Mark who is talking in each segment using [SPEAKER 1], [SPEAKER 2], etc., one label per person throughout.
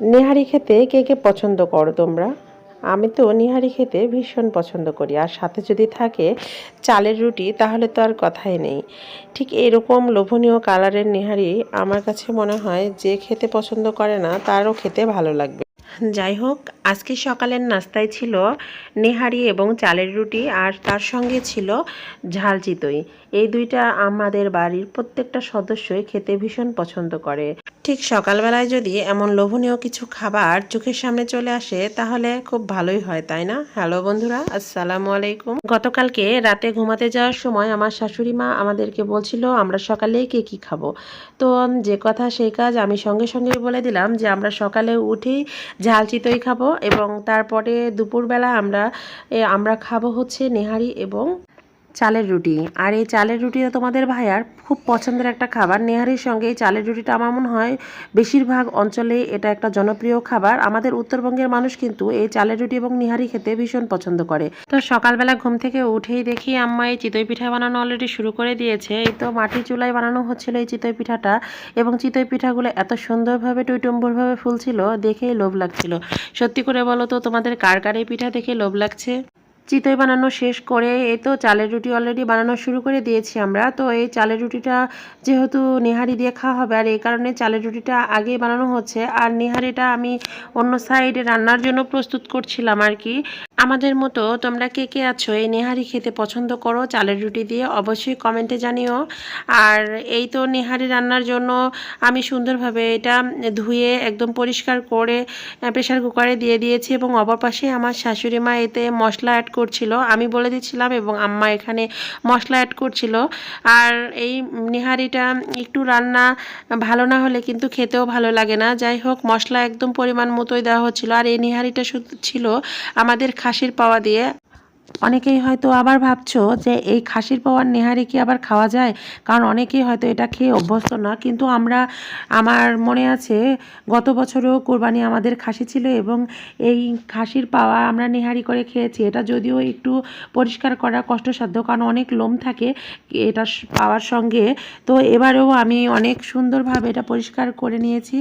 [SPEAKER 1] নেহারি খেতে কে কে পছন্দ করো তোমরা? আমি তো নিহারি খেতে ভীষণ পছন্দ করি। আর সাথে যদি থাকে চালের রুটি, তাহলে তো আর কথাই নেই। ঠিক এরকম লোভনীয় কালারের নিহারি আমার কাছে মনে হয় যে খেতে পছন্দ করে না, তারও খেতে ভালো লাগবে। যাই হোক আজকে সকালের নাস্তায় ছিল নেহারি এবং চালের রুটি আর তার সঙ্গে ছিল ঝাল চিতই। এই দুইটা আমাদের বাড়ির প্রত্যেকটা সদস্যই খেতে ভীষণ পছন্দ করে। ঠিক সকালবেলায় যদি এমন লোভনীয় কিছু খাবার চোখের সামনে চলে আসে, তাহলে খুব ভালোই হয়, তাই না? হ্যালো বন্ধুরা, আসসালামু আলাইকুম। গতকালকে রাতে ঘুমাতে যাওয়ার সময় আমার শাশুড়ি মা আমাদেরকে বলছিল, আমরা সকালে কে কি খাব? তো যে কথা সেই কাজ আমি সঙ্গে সঙ্গে বলে দিলাম যে, আমরা সকালে উঠেই ঝাল চিতই খাব এবং তারপরে দুপুরবেলা আমরা আমরা খাব হচ্ছে নেহারি এবং চালের রুটি। আর এই চালের রুটিটা তোমাদের ভাইয়ার খুব পছন্দের একটা খাবার। নেহারির সঙ্গে এই চালের রুটিটা আমার মনে হয় বেশিরভাগ অঞ্চলে এটা একটা জনপ্রিয় খাবার। আমাদের উত্তরবঙ্গের মানুষ কিন্তু এই চালের রুটি এবং নিহারি খেতে ভীষণ পছন্দ করে। তো সকালবেলা ঘুম থেকে উঠেই দেখি আম্মা এই চিতই পিঠা বানানো অলরেডি শুরু করে দিয়েছে। এই তো মাটির চুলায় বানানো হচ্ছিল এই চিতই পিঠাটা এবং চিতই পিঠাগুলো এত সুন্দরভাবে, টুইটুম্বরভাবে ফুলছিল, দেখেই লোভ লাগছিল। সত্যি করে বলো তো, তোমাদের কার কার এই পিঠা দেখে লোভ লাগছে? চিতই বানানো শেষ করে এই তো চালের রুটি অলরেডি বানানো শুরু করে দিয়েছি আমরা। তো এই চালের রুটিটা যেহেতু নেহারি দিয়ে খাওয়া হবে আর এই কারণে চালের রুটিটা আগেই বানানো হচ্ছে। আর নেহারিটা আমি অন্য সাইডে রান্নার জন্য প্রস্তুত করছিলাম আর কি। আমাদের মতো তোমরা কে কে আছো এই নেহারি খেতে পছন্দ করো চালের রুটি দিয়ে অবশ্যই কমেন্টে জানিও। আর এই তো নেহারি রান্নার জন্য আমি সুন্দরভাবে এটা ধুয়ে একদম পরিষ্কার করে প্রেশার কুকারে দিয়ে দিয়েছি এবং অপর পাশে আমার শাশুড়ি মা এতে মশলা অ্যাড করছিল, আমি বলে দিচ্ছিলাম এবং আম্মা এখানে মশলা অ্যাড করছিল। আর এই নিহারিটা একটু রান্না ভালো না হলে কিন্তু খেতেও ভালো লাগে না। যাই হোক, মশলা একদম পরিমাণ মতোই দেওয়া হচ্ছিল। আর এই নিহারিটা ছিল আমাদের খাসির পাওয়া দিয়ে। অনেকেই হয়তো আবার ভাবছ যে এই খাসির পাওয়ার নেহারি কি আবার খাওয়া যায়? কারণ অনেকেই হয়তো এটা খেয়ে অভ্যস্ত না। কিন্তু আমরা, আমার মনে আছে, গত বছরও কোরবানি আমাদের খাসি ছিল এবং এই খাসির পাওয়া আমরা নেহারি করে খেয়েছি। এটা যদিও একটু পরিষ্কার করা কষ্টসাধ্য, কারণ অনেক লোম থাকে এটা পাওয়ার সঙ্গে। তো এবারেও আমি অনেক সুন্দরভাবে এটা পরিষ্কার করে নিয়েছি।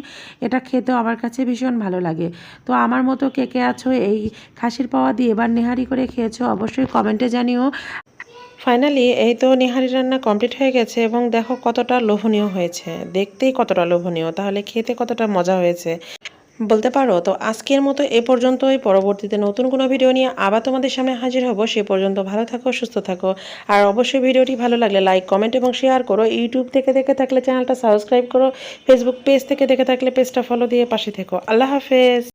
[SPEAKER 1] এটা খেতেও আমার কাছে ভীষণ ভালো লাগে। তো আমার মতো কে কে আছো এই খাসির পাওয়া দিয়ে এবার নেহারি করে খেয়েছো? অবশ্যই কমেন্টে জানিও। ফাইনালি এই তো নিহারি রান্না কমপ্লিট হয়ে গেছে এবং দেখো কতটা লোভনীয় হয়েছে। দেখতেই কতটা লোভনীয়, তাহলে খেতে কতটা মজা হয়েছে। বলতে পারো, তো আজকের মতো এ পর্যন্তই। পরবর্তীতে নতুন কোনো ভিডিও নিয়ে আবার তোমাদের সামনে হাজির হব। সে পর্যন্ত ভালো থাকো, সুস্থ থাকো। আর অবশ্যই ভিডিওটি ভালো লাগলে লাইক, কমেন্ট এবং শেয়ার করো। ইউটিউব থেকে দেখে থাকলে চ্যানেলটা সাবস্ক্রাইব করো। ফেসবুক পেজ থেকে দেখে থাকলে পেজটা ফলো দিয়ে পাশে থেকো। আল্লাহ হাফেজ।